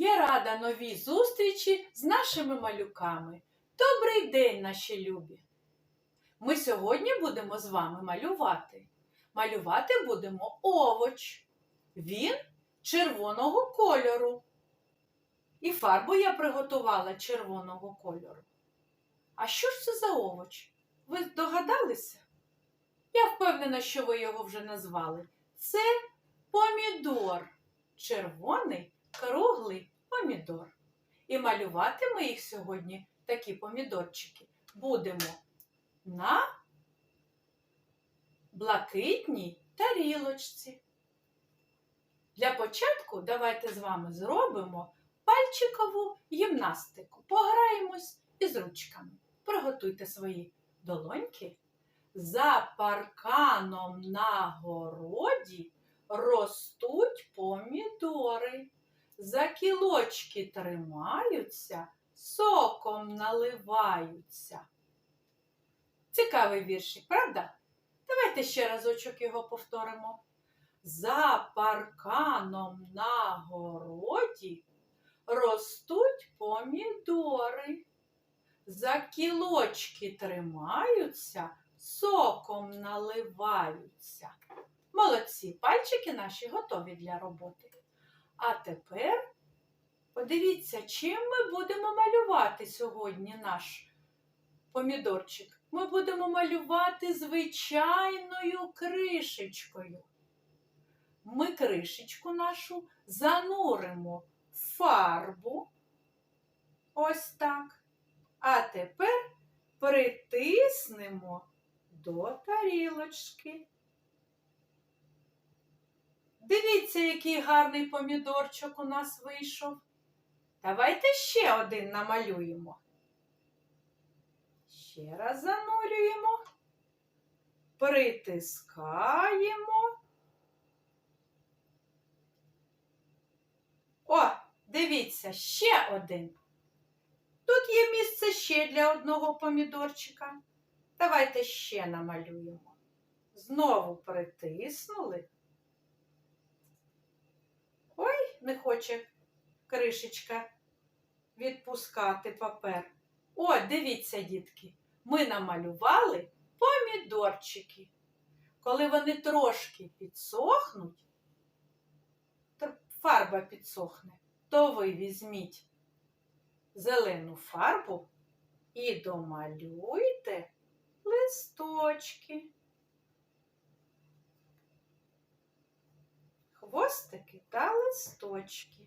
Я рада новій зустрічі з нашими малюками. Добрий день, наші любі! Ми сьогодні будемо з вами малювати. Малювати будемо овоч. Він червоного кольору. І фарбу я приготувала червоного кольору. А що ж це за овоч? Ви догадалися? Я впевнена, що ви його вже назвали. Це помідор. Червоний круглий помідор. І малювати ми їх сьогодні, такі помідорчики, будемо на блакитній тарілочці. Для початку давайте з вами зробимо пальчикову гімнастику. Пограємось із ручками. Приготуйте свої долоньки. За парканом на городі ростуть помідори. За кілочки тримаються, соком наливаються. Цікавий віршик, правда? Давайте ще разочок його повторимо. За парканом на городі ростуть помідори. За кілочки тримаються, соком наливаються. Молодці, пальчики наші готові для роботи. А тепер подивіться, чим ми будемо малювати сьогодні наш помідорчик. Ми будемо малювати звичайною кришечкою. Ми кришечку нашу зануримо в фарбу. Ось так. А тепер притиснемо до тарілочки. Дивіться, який гарний помідорчик у нас вийшов. Давайте ще один намалюємо. Ще раз занурюємо, притискаємо. О, дивіться, ще один. Тут є місце ще для одного помідорчика. Давайте ще намалюємо. Знову притиснули. Не хоче кришечка відпускати папер. О, дивіться, дітки, ми намалювали помідорчики. Коли вони трошки підсохнуть, фарба підсохне, то ви візьміть зелену фарбу і домалюйте листочки. Хвостики та листочки.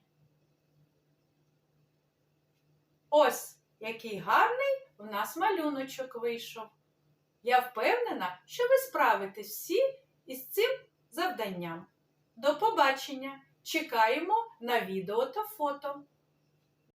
Ось який гарний у нас малюночок вийшов. Я впевнена, що ви справитесь всі із цим завданням. До побачення! Чекаємо на відео та фото.